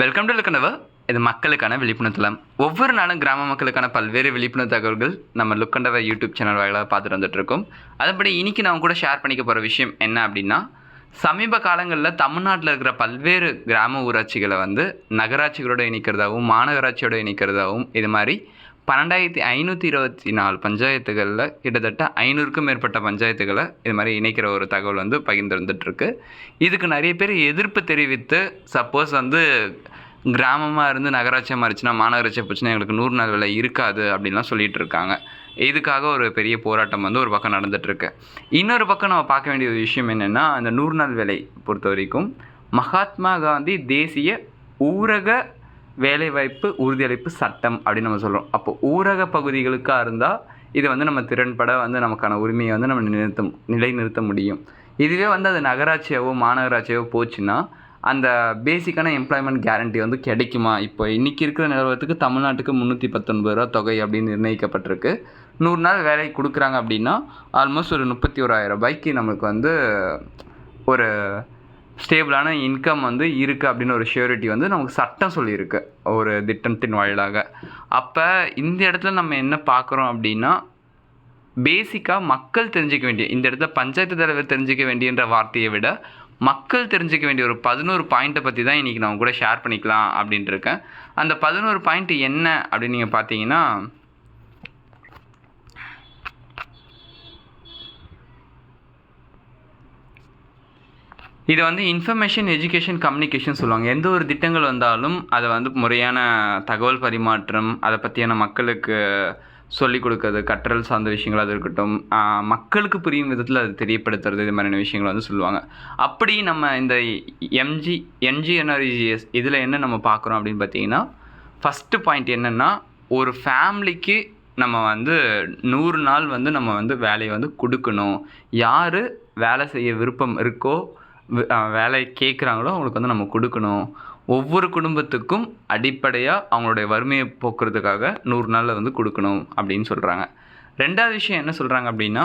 Welcome to லுக்கனவ இது மக்களுக்கான விழிப்புணர்வு தளம். ஒவ்வொரு நாளும் கிராம மக்களுக்கான பல்வேறு விழிப்புணர்வு தகவல்கள் நம்ம லுக்கண்டவ யூடியூப் சேனல் வாயிலாக பார்த்துட்டு வந்துட்டுருக்கோம் அதன்படி இன்னைக்கு நான் கூட ஷேர் பண்ணிக்க போகிற விஷயம் என்ன அப்படின்னா சமீப காலங்களில் தமிழ்நாட்டில் இருக்கிற பல்வேறு கிராம ஊராட்சிகளை வந்து நகராட்சிகளோட இணைக்கிறதாகவும் மாநகராட்சியோடு இணைக்கிறதாகவும் இது மாதிரி பன்னெண்டாயிரத்தி ஐநூற்றி இருபத்தி நாலு பஞ்சாயத்துகளில் கிட்டத்தட்ட ஐநூறுக்கும் மேற்பட்ட பஞ்சாயத்துகளை இது மாதிரி இணைக்கிற ஒரு தகவல் வந்து பகிர்ந்துருந்துட்டுருக்கு. இதுக்கு நிறைய பேர் எதிர்ப்பு தெரிவித்து சப்போஸ் வந்து கிராமமாக இருந்து நகராட்சியாக மாறிச்சுன்னா மாநகராட்சியாக போச்சுன்னா எங்களுக்கு நூறு நாள் விலை இருக்காது அப்படின்லாம் சொல்லிட்டு இருக்காங்க இதுக்காக ஒரு பெரிய போராட்டம் வந்து ஒரு பக்கம் நடந்துகிட்ருக்கு இன்னொரு பக்கம் நம்ம பார்க்க வேண்டிய ஒரு விஷயம் என்னென்னா அந்த நூறு நாள் வேலை பொறுத்த வரைக்கும் மகாத்மா காந்தி தேசிய ஊரக வேலைவாய்ப்பு உறுதியளிப்பு சட்டம் அப்படின்னு நம்ம சொல்கிறோம் அப்போ ஊரக பகுதிகளுக்காக இருந்தால் இது வந்து நம்ம திறன்பட வந்து நமக்கான உரிமையை வந்து நம்ம நிறுத்த நிலைநிறுத்த முடியும். இதுவே வந்து அது நகராட்சியாவோ மாநகராட்சியாவோ போச்சுன்னா அந்த பேசிக்கான எம்ப்ளாய்மெண்ட் கேரண்டி வந்து கிடைக்குமா? இப்போ இன்றைக்கி இருக்கிற நிலவரத்துக்கு தமிழ்நாட்டுக்கு முந்நூற்றி பத்தொன்பது ரூபா தொகை அப்படின்னு நிர்ணயிக்கப்பட்டிருக்கு. நூறு நாள் வேலை கொடுக்குறாங்க அப்படின்னா ஆல்மோஸ்ட் ஒரு முப்பத்தி ஓராயிரம் ரூபாய்க்கு நமக்கு வந்து ஒரு ஸ்டேபிளான இன்கம் வந்து இருக்குது அப்படின்னு ஒரு ஷியூரிட்டி வந்து நமக்கு சட்டம் சொல்லியிருக்கு ஒரு திட்டத்தின் வாயிலாக. அப்போ இந்த இடத்துல நம்ம என்ன பார்க்குறோம் அப்படின்னா பேசிக்காக மக்கள் தெரிஞ்சிக்க வேண்டிய இந்த இடத்துல பஞ்சாயத்து தலைவர் தெரிஞ்சிக்க வேண்டியன்ற வார்த்தையை விட மக்கள் தெரிஞ்சுக்க வேண்டிய ஒரு பதினோரு பாயிண்ட்டை பற்றி தான் இன்றைக்கி நான் கூட ஷேர் பண்ணிக்கலாம் அப்படின்ட்டு இருக்கேன். அந்த பதினோரு பாயிண்ட் என்ன அப்படின்னு நீங்கள் பார்த்தீங்கன்னா இது வந்து இன்ஃபர்மேஷன் எஜுகேஷன் கம்யூனிகேஷன் சொல்லுவாங்க. எந்த ஒரு திட்டங்கள் வந்தாலும் அதை வந்து முறையான தகவல் பரிமாற்றம் அதை பற்றியான மக்களுக்கு சொல்லிக் கொடுக்கறது கற்றல் சார்ந்த விஷயங்கள் அது இருக்கட்டும் மக்களுக்கு புரியும் விதத்தில் அது தெரியப்படுத்துறது இது மாதிரியான விஷயங்கள் வந்து சொல்லுவாங்க. அப்படி நம்ம இந்த எம்ஜி எம்ஜிஎன்ஆர்ஜிஎஸ் இதில் என்ன நம்ம பார்க்குறோம் அப்படின்னு பார்த்தீங்கன்னா ஃபஸ்ட்டு பாயிண்ட் என்னென்னா ஒரு ஃபேமிலிக்கு நம்ம வந்து நூறு நாள் வந்து நம்ம வந்து வேலையை வந்து கொடுக்கணும். யார் வேலை செய்ய விருப்பம் இருக்கோ வேலை கேட்குறாங்களோ அவங்களுக்கு வந்து நம்ம கொடுக்கணும். ஒவ்வொரு குடும்பத்துக்கும் அடிப்படையாக அவங்களுடைய வறுமையை போக்குறதுக்காக நூறு நாளில் வந்து கொடுக்கணும் அப்படின்னு சொல்கிறாங்க ரெண்டாவது விஷயம் என்ன சொல்கிறாங்க அப்படின்னா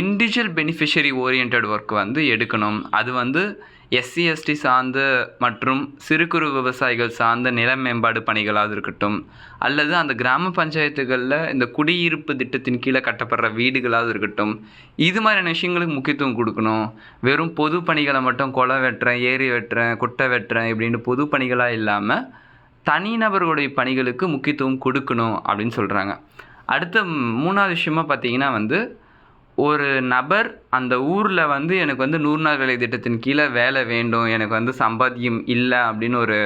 இண்டிவிஜுவல் பெனிஃபிஷரி ஓரியன்ட் ஒர்க் வந்து எடுக்கணும். அது வந்து எஸ்சி எஸ்டி சார்ந்த மற்றும் சிறு குறு விவசாயிகள் சார்ந்த நில மேம்பாடு பணிகளாக இருக்கட்டும் அல்லது அந்த கிராம பஞ்சாயத்துகளில் இந்த குடியிருப்பு திட்டத்தின் கீழே கட்டப்படுற வீடுகளாக இருக்கட்டும் இது மாதிரியான விஷயங்களுக்கு முக்கியத்துவம் கொடுக்கணும். வெறும் பொது பணிகளை மட்டும் குளம் வெட்டுறேன் ஏரி வெட்டுறேன் குட்டை வெட்டுறேன் இப்படின்னு பொது பணிகளாக இல்லாமல் தனிநபர்களுடைய பணிகளுக்கு முக்கியத்துவம் கொடுக்கணும் அப்படின்னு சொல்கிறாங்க அடுத்த மூணாவது விஷயமா பார்த்தீங்கன்னா வந்து ஒரு நபர் அந்த ஊரில் வந்து எனக்கு வந்து நூறு நாள் வேலை திட்டத்தின் கீழே வேலை வேண்டும் எனக்கு வந்து சம்பாத்தியம் இல்லை அப்படின்னு ஒரு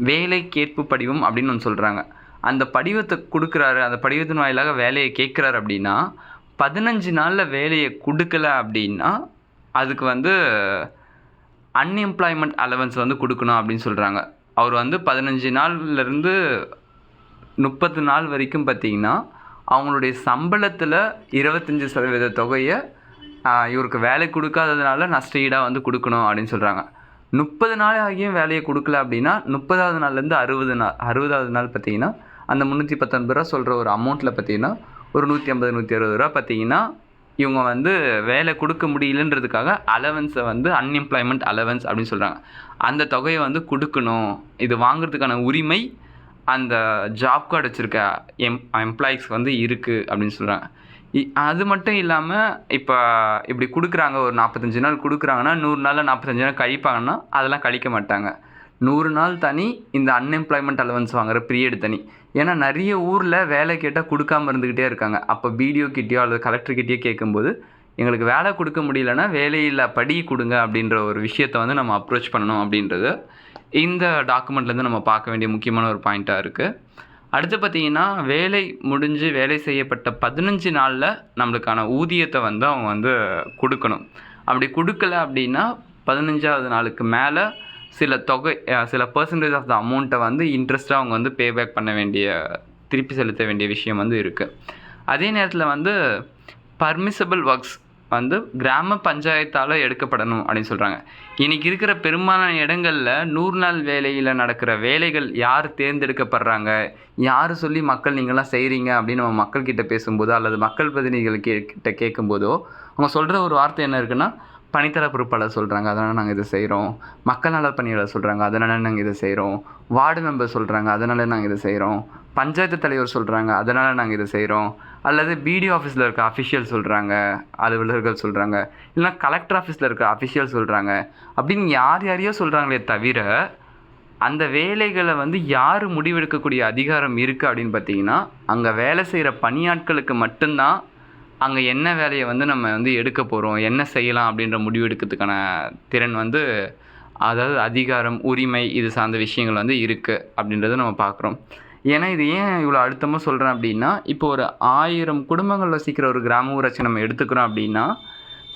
வேலை கேட்பு படிவம் அப்படின்னு ஒன்று சொல்கிறாங்க அந்த படிவத்தை கொடுக்குறாரு அந்த படிவத்தின் வாயிலாக வேலையை கேட்குறாரு அப்படின்னா பதினஞ்சு நாளில் வேலையை கொடுக்கல அப்படின்னா அதுக்கு வந்து அன்எம்ப்ளாய்மெண்ட் அலவன்ஸ் வந்து கொடுக்கணும் அப்படின்னு சொல்கிறாங்க அவர் வந்து பதினஞ்சு நாள்லேருந்து முப்பது நாள் வரைக்கும் பார்த்தீங்கன்னா அவங்களுடைய சம்பளத்தில் இருபத்தஞ்சி சதவீத தொகையை இவருக்கு வேலை கொடுக்காததுனால நஷ்டஈடாக வந்து கொடுக்கணும் அப்படின்னு சொல்கிறாங்க முப்பது நாள் ஆகியும் வேலையை கொடுக்கல அப்படின்னா முப்பதாவது நாள்லேருந்து அறுபது நாள் அறுபதாவது நாள் பார்த்தீங்கன்னா அந்த முந்நூற்றி பத்தொன்பது ரூபா சொல்கிற ஒரு அமௌண்ட்டில் பார்த்தீங்கன்னா ஒரு நூற்றி ஐம்பது நூற்றி அறுபது ரூபா பார்த்தீங்கன்னா இவங்க வந்து வேலை கொடுக்க முடியலன்றதுக்காக அலவன்ஸை வந்து அன்எம்ப்ளாய்மெண்ட் அலவன்ஸ் அப்படின்னு சொல்கிறாங்க அந்த தொகையை வந்து கொடுக்கணும். இது வாங்குறதுக்கான உரிமை அந்த ஜாப் கார்டு வச்சுருக்க எம் எம்ப்ளாயிஸ்க்கு வந்து இருக்குது அப்படின்னு சொல்கிறாங்க அது மட்டும் இல்லாமல் இப்போ இப்படி கொடுக்குறாங்க ஒரு நாற்பத்தஞ்சு நாள் கொடுக்குறாங்கன்னா நூறு நாளில் நாற்பத்தஞ்சு நாள் கழிப்பாங்கன்னா அதெல்லாம் கழிக்க மாட்டாங்க. நூறு நாள் தனி இந்த அன்எம்ப்ளாய்மெண்ட் அலவன்ஸ் வாங்குற பீரியட் தனி. ஏன்னா நிறைய ஊரில் வேலை கேட்டால் கொடுக்காம இருந்துக்கிட்டே இருக்காங்க. அப்போ பிடிஓ கிட்டேயோ அல்லது கலெக்டர் கிட்டேயோ கேட்கும்போது எங்களுக்கு வேலை கொடுக்க முடியலன்னா வேலையில்லா படி கொடுங்க அப்படின்ற ஒரு விஷயத்தை வந்து நம்ம அப்ரோச் பண்ணணும் அப்படின்றது இந்த டாக்குமெண்ட்லேருந்து நம்ம பார்க்க வேண்டிய முக்கியமான ஒரு பாயிண்ட்டாக இருக்குது அடுத்து பார்த்தீங்கன்னா வேலை முடிஞ்சு வேலை செய்யப்பட்ட பதினஞ்சு நாளில் நம்மளுக்கான ஊதியத்தை வந்து அவங்க வந்து கொடுக்கணும். அப்படி கொடுக்கல அப்படின்னா பதினஞ்சாவது நாளுக்கு மேலே சில தொகை சில பர்சன்டேஜ் ஆஃப் த அமௌண்ட்டை வந்து இன்ட்ரெஸ்ட்டாக அவங்க வந்து பே பேக் பண்ண வேண்டிய திருப்பி செலுத்த வேண்டிய விஷயம் வந்து இருக்குது அதே நேரத்தில் வந்து பர்மிசபிள் ஒர்க்ஸ் வந்து கிராம பஞ்சாயத்தால் எடுக்கப்படணும் அப்படின்னு சொல்கிறாங்க இன்றைக்கி இருக்கிற பெரும்பாலான இடங்களில் நூறு நாள் வேலையில் நடக்கிற வேலைகள் யார் தேர்ந்தெடுக்கப்படுறாங்க? யார் சொல்லி மக்கள் நீங்களாம் செய்கிறீங்க அப்படின்னு நம்ம மக்கள்கிட்ட பேசும்போதோ அல்லது மக்கள் பிரதிநிதிகள் கே கிட்ட கேட்கும்போதோ அவங்க சொல்கிற ஒரு வார்த்தை என்ன இருக்குன்னா பணித்தர பொறுப்பாளர் சொல்கிறாங்க அதனால் நாங்கள் இதை செய்கிறோம் மக்கள் நல பணியாளர் சொல்கிறாங்க அதனால் நாங்கள் இதை செய்கிறோம் வார்டு மெம்பர் சொல்கிறாங்க அதனால் நாங்கள் இதை செய்கிறோம் பஞ்சாயத்து தலைவர் சொல்கிறாங்க அதனால் நாங்கள் இதை செய்கிறோம் அல்லது பிடிஓ ஆஃபீஸில் இருக்க அஃபிஷியல் சொல்கிறாங்க அலுவலர்கள் சொல்கிறாங்க இல்லைனா கலெக்டர் ஆஃபீஸில் இருக்க அஃபிஷியல் சொல்கிறாங்க அப்படின்னு யார் யாரையோ சொல்கிறாங்களே தவிர அந்த வேலைகளை வந்து யார் முடிவெடுக்கக்கூடிய அதிகாரம் இருக்குது அப்படின்னு பார்த்தீங்கன்னா அங்கே வேலை செய்கிற பணியாட்களுக்கு மட்டும்தான் அங்கே என்ன வேலையை வந்து நம்ம வந்து எடுக்க போகிறோம் என்ன செய்யலாம் அப்படின்ற முடிவு எடுக்கிறதுக்கான திறன் வந்து அதாவது அதிகாரம் உரிமை இது சார்ந்த விஷயங்கள் வந்து இருக்குது அப்படின்றத நம்ம பார்க்குறோம். ஏன்னா இது ஏன் இவ்வளோ அழுத்தமாக சொல்கிறேன் அப்படின்னா இப்போ ஒரு ஆயிரம் குடும்பங்கள் வசிக்கிற ஒரு கிராம ஊராட்சி நம்ம எடுத்துக்கிறோம் அப்படின்னா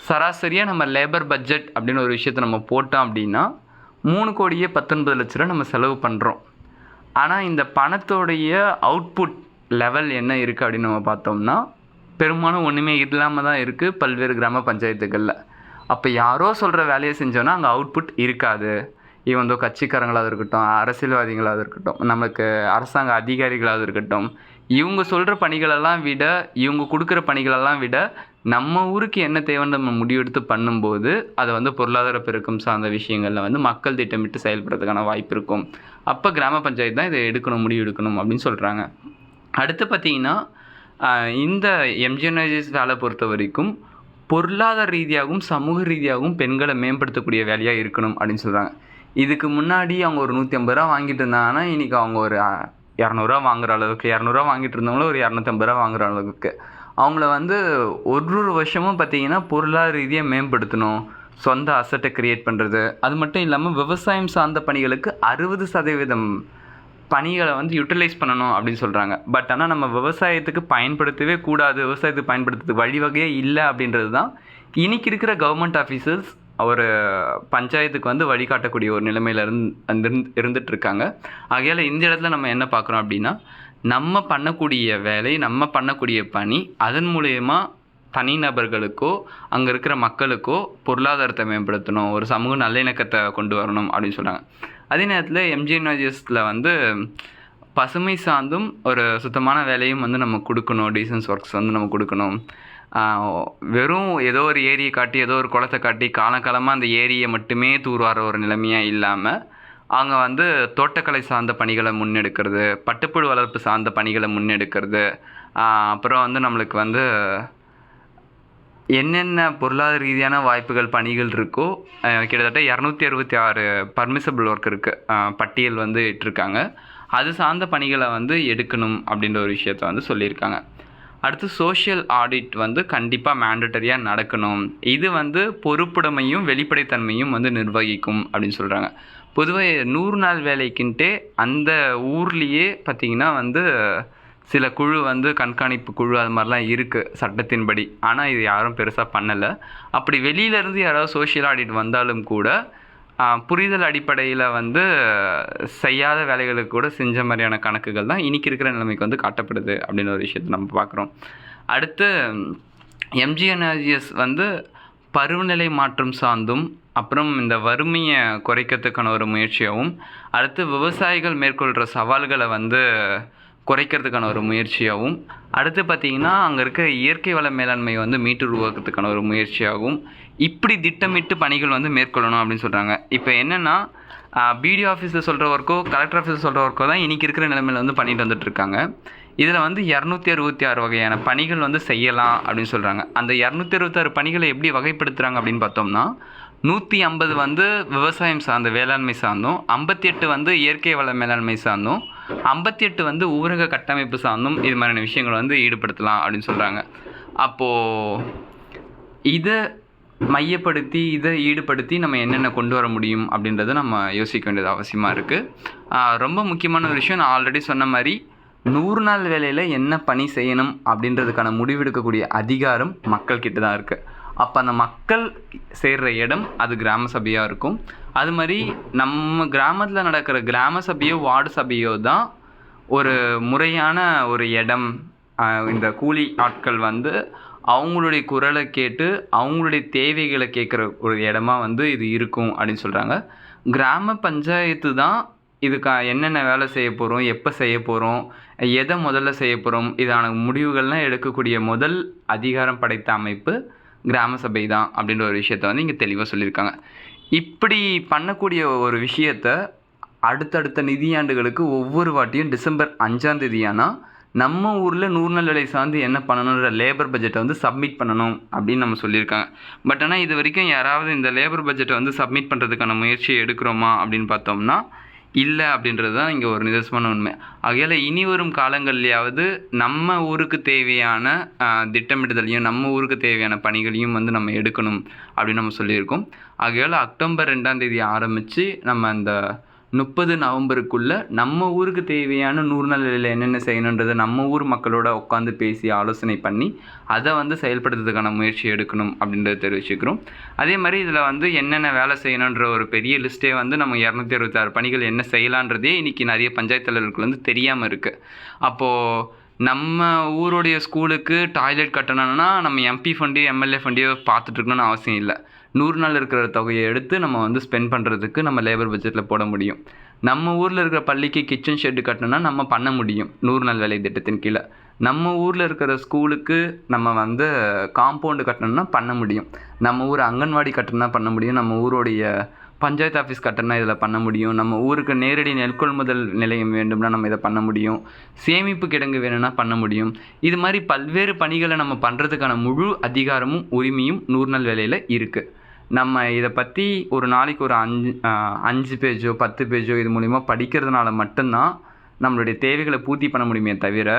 சராசரியாக நம்ம லேபர் பட்ஜெட் அப்படின்னு ஒரு விஷயத்தை நம்ம போட்டோம் அப்படின்னா மூணு கோடியே பத்தொன்பது லட்ச ரூபா நம்ம செலவு பண்ணுறோம் ஆனால் இந்த பணத்தோடைய அவுட்புட் லெவல் என்ன இருக்குது அப்படின்னு நம்ம பார்த்தோம்னா பெரும்பாலும் ஒன்றுமே இல்லாமல் தான் இருக்குது பல்வேறு கிராம பஞ்சாயத்துகளில். அப்போ யாரோ சொல்கிற வேலையை செஞ்சோன்னா அங்கே அவுட்புட் இருக்காது. இவன் தோ கட்சிக்காரங்களாக இருக்கட்டும் அரசியல்வாதிகளாக இருக்கட்டும் நமக்கு அரசாங்க அதிகாரிகளாக இருக்கட்டும் இவங்க சொல்கிற பணிகளெல்லாம் விட இவங்க கொடுக்குற பணிகளெல்லாம் விட நம்ம ஊருக்கு என்ன தேவைன்னு நம்ம முடிவெடுத்து பண்ணும்போது அதை வந்து பொருளாதார பெருக்கம் சார்ந்த விஷயங்களில் வந்து மக்கள் திட்டமிட்டு செயல்படுறதுக்கான வாய்ப்பு இருக்கும். அப்போ கிராம பஞ்சாயத்து தான் இதை எடுக்கணும் முடிவு எடுக்கணும் அப்படின்னு சொல்கிறாங்க அடுத்து பார்த்தீங்கன்னா இந்த எம்ஜிஎன்ஐஜிஎஸ் வேலை பொறுத்த வரைக்கும் பொருளாதார ரீதியாகவும் சமூக ரீதியாகவும் பெண்களை மேம்படுத்தக்கூடிய வேலையாக இருக்கணும் அப்படின்னு சொல்கிறாங்க இதுக்கு முன்னாடி அவங்க ஒரு நூற்றி ஐம்பது ரூபா வாங்கிட்டு இருந்தாங்கன்னா இன்றைக்கி அவங்க ஒரு இரநூறுவா வாங்குற அளவுக்கு இரநூறுவா வாங்கிட்டு இருந்தவங்களும் ஒரு இரநூத்தம்பது ரூபா வாங்குற அளவுக்கு. அவங்கள வந்து ஒரு ஒரு வருஷமும் பார்த்தீங்கன்னா பொருளாதார ரீதியாக மேம்படுத்தணும். சொந்த அசட்டை கிரியேட் பண்ணுறது அது மட்டும் இல்லாமல் விவசாயம் சார்ந்த பணிகளுக்கு அறுபது சதவீதம் பணிகளை வந்து யூட்டிலைஸ் பண்ணணும் அப்படின்னு சொல்கிறாங்க பட் ஆனால் நம்ம விவசாயத்துக்கு பயன்படுத்தவே கூடாது. விவசாயத்துக்கு பயன்படுத்துறதுக்கு வழிவகையே இல்லை அப்படின்றது தான் இன்னைக்கு இருக்கிற கவர்மெண்ட் ஆஃபீஸர்ஸ் ஒரு பஞ்சாயத்துக்கு வந்து வழிகாட்டக்கூடிய ஒரு நிலைமையில இருந்து இருந்துட்டு இருக்காங்க ஆகையால் இந்த இடத்துல நம்ம என்ன பார்க்குறோம் அப்படின்னா நம்ம பண்ணக்கூடிய வேலை நம்ம பண்ணக்கூடிய பணி அதன் மூலயமா தனிநபர்களுக்கோ அங்கே இருக்கிற மக்களுக்கோ பொருளாதாரத்தை மேம்படுத்தணும் ஒரு சமூக நல்லிணக்கத்தை கொண்டு வரணும் அப்படின்னு சொல்கிறாங்க அதே நேரத்தில் எம்ஜிஎன்ஆர்ஜிஎஸில் வந்து பசுமை சார்ந்தும் ஒரு சுத்தமான வேலையும் வந்து நம்ம கொடுக்கணும் டீசன்ஸ் ஒர்க்ஸ் வந்து நம்ம கொடுக்கணும். வெறும் ஏதோ ஒரு ஏரியை காட்டி ஏதோ ஒரு குளத்தை காட்டி காலங்காலமாக அந்த ஏரியை மட்டுமே தூர்வார ஒரு நிலைமையாக இல்லாமல் அவங்க வந்து தோட்டக்கலை சார்ந்த பணிகளை முன்னெடுக்கிறது பட்டுப்புழு வளர்ப்பு சார்ந்த பணிகளை முன்னெடுக்கிறது. அப்புறம் வந்து நம்மளுக்கு வந்து என்னென்ன பொருளாதார ரீதியான வாய்ப்புகள் பணிகள் இருக்கோ கிட்டத்தட்ட இரநூத்தி அறுபத்தி ஆறு பர்மிசபிள் ஒர்க் இருக்குது பட்டியல் வந்து இட்டிருக்காங்க. அது சார்ந்த பணிகளை வந்து எடுக்கணும் அப்படின்ற ஒரு விஷயத்த வந்து சொல்லியிருக்காங்க. அடுத்து சோஷியல் ஆடிட் வந்து கண்டிப்பாக மேண்டட்டரியாக நடக்கணும். இது வந்து பொறுப்புடைமையும் வெளிப்படைத்தன்மையும் வந்து நிர்வகிக்கும் அப்படின்னு சொல்கிறாங்க பொதுவாக நூறு நாள் வேலைக்குன்ட்டே அந்த ஊர்லேயே பார்த்திங்கன்னா வந்து சில குழு வந்து கண்காணிப்பு குழு அது மாதிரிலாம் இருக்குது சட்டத்தின்படி. ஆனால் இது யாரும் பெருசாக பண்ணலை. அப்படி வெளியிலேருந்து யாராவது சோஷியல் ஆடிட் வந்தாலும் கூட புரிதல் அடிப்படையில் வந்து செய்யாத வேலைகளுக்கு கூட செஞ்ச மாதிரியான கணக்குகள் தான் இன்னைக்கு இருக்கிற நிலைமைக்கு வந்து காட்டப்படுது அப்படின்னு ஒரு விஷயத்தை நம்ம பார்க்குறோம். அடுத்து எம்ஜிஎன்ஆர்ஜிஎஸ் வந்து பருவநிலை மாற்றம் சார்ந்தும் அப்புறம் இந்த வறுமையை குறைக்கிறதுக்கான ஒரு முயற்சியாகவும் அடுத்து விவசாயிகள் மேற்கொள்கிற சவால்களை வந்து குறைக்கிறதுக்கான ஒரு முயற்சியாகவும் அடுத்து பார்த்திங்கன்னா அங்கே இருக்க இயற்கை வள மேலாண்மை வந்து மீட்டு உருவாக்குறதுக்கான ஒரு முயற்சியாகவும் இப்படி திட்டமிட்டு பணிகள் வந்து மேற்கொள்ளணும் அப்படின்னு சொல்கிறாங்க இப்போ என்னென்னா பிடிஓ ஆஃபீஸில் சொல்கிற ஒர்க்கோ கலெக்டர் ஆஃபீஸில் சொல்கிற ஒர்க்கோ தான் இன்றைக்கி இருக்கிற நிலைமையில் வந்து பண்ணிட்டு வந்துட்டுருக்காங்க இதில் வந்து இரநூத்தி அறுபத்தி ஆறு வகையான பணிகள் வந்து செய்யலாம் அப்படின்னு சொல்கிறாங்க அந்த இரநூத்தி அறுபத்தாறு பணிகளை எப்படி வகைப்படுத்துகிறாங்க அப்படின்னு பார்த்தோம்னா நூற்றி ஐம்பது வந்து விவசாயம் சார்ந்த வேளாண்மை சார்ந்தும் ஐம்பத்தி எட்டு வந்து இயற்கை வள மேலாண்மை சார்ந்தும் ஐம்பத்தி எட்டு வந்து ஊரக கட்டமைப்பு சார்ந்தும் இது மாதிரியான விஷயங்களை வந்து ஈடுபடுத்தலாம் அப்படின்னு சொல்கிறாங்க அப்போது இதை மையப்படுத்தி இதை ஈடுபடுத்தி நம்ம என்னென்ன கொண்டு வர முடியும் அப்படின்றத நம்ம யோசிக்க வேண்டியது அவசியமாக இருக்குது ரொம்ப முக்கியமான ஒரு விஷயம் நான் ஆல்ரெடி சொன்ன மாதிரி நூறு நாள் வேலையில் என்ன பணி செய்யணும் அப்படின்றதுக்கான முடிவெடுக்கக்கூடிய அதிகாரம் மக்கள்கிட்ட தான் இருக்குது அப்போ அந்த மக்கள் சேர்கிற இடம் அது கிராம சபையாக இருக்கும். அது மாதிரி நம்ம கிராமத்தில் நடக்கிற கிராம சபையோ வார்டு சபையோ தான் ஒரு முறையான ஒரு இடம். இந்த கூலி ஆட்கள் வந்து அவங்களுடைய குரலை கேட்டு அவங்களுடைய தேவைகளை கேட்குற ஒரு இடமா வந்து இது இருக்கும் அப்படின்னு சொல்கிறாங்க கிராம பஞ்சாயத்து தான் இதுக்கா என்னென்ன வேலை செய்ய போகிறோம் எப்போ செய்ய போகிறோம் எதை முதல்ல செய்ய போகிறோம் இதான முடிவுகள்லாம் எடுக்கக்கூடிய முதல் அதிகாரம் படைத்த அமைப்பு. கிராம சபை தான் அப்படின்ற ஒரு விஷயத்த வந்து இங்கே தெளிவாக சொல்லியிருக்காங்க. இப்படி பண்ணக்கூடிய ஒரு விஷயத்த அடுத்தடுத்த நிதியாண்டுகளுக்கு ஒவ்வொரு வாட்டியும் டிசம்பர் அஞ்சாம் தேதியானா நம்ம ஊரில் நூறு நாள் வேலை சார்ந்து என்ன பண்ணணுன்ற லேபர் பட்ஜெட்டை வந்து சப்மிட் பண்ணணும் அப்படின்னு நம்ம சொல்லியிருக்காங்க. பட் ஆனால் இது வரைக்கும் யாராவது இந்த லேபர் பட்ஜெட்டை வந்து சப்மிட் பண்ணுறதுக்கான முயற்சியை எடுக்கிறோமா அப்படின்னு பார்த்தோம்னா இல்லை அப்படின்றது தான் இங்கே ஒரு நிதர்சனமான உண்மை. ஆகையால் இனி வரும் காலங்கள்லையாவது நம்ம ஊருக்கு தேவையான திட்டமிடுதலையும் நம்ம ஊருக்கு தேவையான பணிகளையும் வந்து நம்ம எடுக்கணும் அப்படின்னு நம்ம சொல்லியிருக்கோம். ஆகையால் அக்டோபர் ரெண்டாம் தேதி ஆரம்பித்து நம்ம அந்த முப்பது நவம்பருக்குள்ளே நம்ம ஊருக்கு தேவையான நூறு நாள் வேலையில் என்னென்ன செய்யணுன்றதை நம்ம ஊர் மக்களோட உட்காந்து பேசி ஆலோசனை பண்ணி அதை வந்து செயல்படுத்துறதுக்கான முயற்சி எடுக்கணும் அப்படின்றத தெரிவிச்சுக்கிறோம். அதே மாதிரி இதில் வந்து என்னென்ன வேலை செய்யணுன்ற ஒரு பெரிய லிஸ்ட்டே வந்து நம்ம இரநூத்தி அறுபத்தாறு பணிகள் என்ன செய்யலான்றதே இன்றைக்கி நிறைய பஞ்சாயத்து தலைவர்களுக்கு வந்து தெரியாமல் இருக்குது அப்போது நம்ம ஊருடைய ஸ்கூலுக்கு டாய்லெட் கட்டணும்னா நம்ம எம்பி ஃபண்டு எம்எல்ஏ ஃபண்டையோ பார்த்துட்டு இருக்கணும்னு அவசியம் இல்லை. நூறு நாள் இருக்கிற தொகையை எடுத்து நம்ம வந்து ஸ்பெண்ட் பண்ணுறதுக்கு நம்ம லேபர் பட்ஜெட்டில் போட முடியும். நம்ம ஊரில் இருக்கிற பள்ளிக்கு கிச்சன் ஷெட்டு கட்டணும்னா நம்ம பண்ண முடியும் நூறு நாள் வேலை திட்டத்தின் கீழே. நம்ம ஊரில் இருக்கிற ஸ்கூலுக்கு நம்ம வந்து காம்பவுண்டு கட்டணும்னா பண்ண முடியும். நம்ம ஊர் அங்கன்வாடி கட்டணும்னா பண்ண முடியும். நம்ம ஊருடைய பஞ்சாயத்து ஆஃபீஸ் கட்டணம் இதில் பண்ண முடியும். நம்ம ஊருக்கு நேரடி நெல் கொள்முதல் நிலையம் வேண்டும்னா நம்ம இதை பண்ண முடியும். சேமிப்பு கிடங்கு வேணும்னா பண்ண முடியும். இது மாதிரி பல்வேறு பணிகளை நம்ம பண்ணுறதுக்கான முழு அதிகாரமும் உரிமையும் நூறு நாள் வேலையில் இருக்குது நம்ம இதை பற்றி ஒரு நாளைக்கு ஒரு அஞ்சு அஞ்சு பேஜோ பத்து பேஜோ இது மூலிமா படிக்கிறதுனால மட்டும்தான் நம்மளுடைய தேவைகளை பூர்த்தி பண்ண முடியுமே தவிர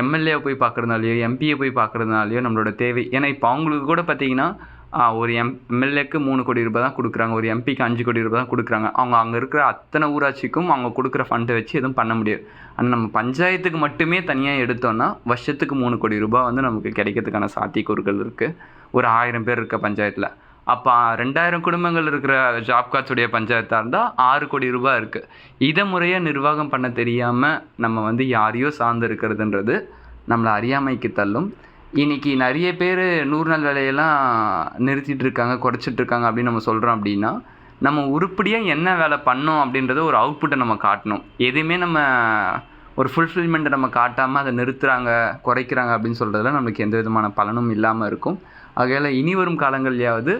எம்எல்ஏ போய் பார்க்குறதுனாலையோ எம்பியை போய் பார்க்குறதுனாலையோ நம்மளோட தேவை. ஏன்னா இப்போ அவங்களுக்கு கூட பார்த்தீங்கன்னா ஒரு எம் எம்எல்ஏக்கு மூணு கோடி ரூபாய் தான் கொடுக்குறாங்க ஒரு எம்பிக்கு அஞ்சு கோடி ரூபாய் தான் கொடுக்குறாங்க. அவங்க அங்கே இருக்கிற அத்தனை ஊராட்சிக்கும் அவங்க கொடுக்குற ஃபண்டை வச்சு எதுவும் பண்ண முடியாது. ஆனால் நம்ம பஞ்சாயத்துக்கு மட்டுமே தனியாக எடுத்தோன்னா வருஷத்துக்கு மூணு கோடி ரூபாய் வந்து நமக்கு கிடைக்கிறதுக்கான சாத்தியக்கூறுகள் இருக்குது ஒரு ஆயிரம் பேர் இருக்க பஞ்சாயத்தில். அப்போ ரெண்டாயிரம் குடும்பங்கள் இருக்கிற ஜாப் கார்ட்ஸுடைய பஞ்சாயத்தாக இருந்தால் ஆறு கோடி ரூபாய் இருக்குது இதை முறையாக நிர்வாகம் பண்ண தெரியாமல் நம்ம வந்து யாரையோ சார்ந்து இருக்கிறதுன்றது நம்மளை அறியாமைக்கு தள்ளும். இன்னைக்கு நிறைய பேர் நூறு நாள் வேலையெல்லாம் நிறுத்திட்டு இருக்காங்க குறைச்சிட்டு இருக்காங்க அப்படின்னு நம்ம சொல்கிறோம் அப்படின்னா நம்ம உருப்படியாக என்ன வேலை பண்ணோம் அப்படின்றத ஒரு அவுட்புட்டை நம்ம காட்டணும். எதுவுமே நம்ம ஒரு ஃபுல்ஃபில்மெண்ட்டை நம்ம காட்டாமல் அதை நிறுத்துகிறாங்க குறைக்கிறாங்க அப்படின்னு சொல்கிறதுல நம்மளுக்கு எந்த விதமான பலனும் இல்லாமல் இருக்கும். ஆகையால் இனி வரும் காலங்கள்லையாவது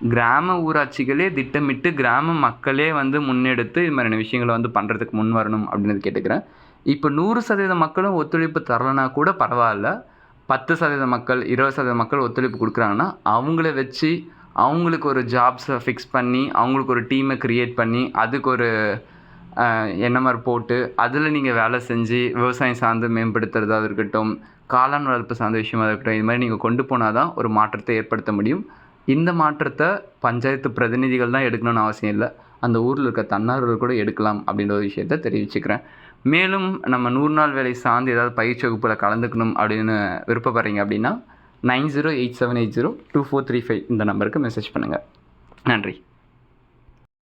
கிராம ஊராட்சிகளே திட்டமிட்டு கிராம மக்களே வந்து முன்னெடுத்து இது மாதிரியான விஷயங்களை வந்து பண்ணுறதுக்கு முன் வரணும் அப்படின்னு கேட்டுக்கிறேன். இப்போ நூறு சதவீத மக்களும் ஒத்துழைப்பு தரலைனா கூட பரவாயில்ல. பத்து சதவீத மக்கள் இருபது சதவீத மக்கள் ஒத்துழைப்பு கொடுக்குறாங்கன்னா அவங்கள வச்சு அவங்களுக்கு ஒரு ஜாப்ஸை ஃபிக்ஸ் பண்ணி அவங்களுக்கு ஒரு டீமை க்ரியேட் பண்ணி அதுக்கு ஒரு என்எம்ஆர் போட்டு அதில் நீங்கள் வேலை செஞ்சு விவசாயம் சார்ந்து மேம்படுத்துறதாக இருக்கட்டும் காளான் வளர்ப்பு சார்ந்த விஷயமாக இருக்கட்டும் இது மாதிரி நீங்கள் கொண்டு போனால் தான் ஒரு மாற்றத்தை ஏற்படுத்த முடியும். இந்த மாற்றத்தை பஞ்சாயத்து பிரதிநிதிகள் தான் எடுக்கணும்னு அவசியம் இல்லை. அந்த ஊரில் இருக்க தன்னார்வர்கள் கூட எடுக்கலாம் அப்படின்ற ஒரு விஷயத்த தெரிவிச்சுக்கிறேன். மேலும் நம்ம நூறு நாள் வேலை சார்ந்து ஏதாவது பயிற்சி வகுப்பில் கலந்துக்கணும் அப்படின்னு விருப்பப்படுறீங்க அப்படின்னா nine zero eight seven eight zero two four three five இந்த நம்பருக்கு மெசேஜ் பண்ணுங்கள் நன்றி.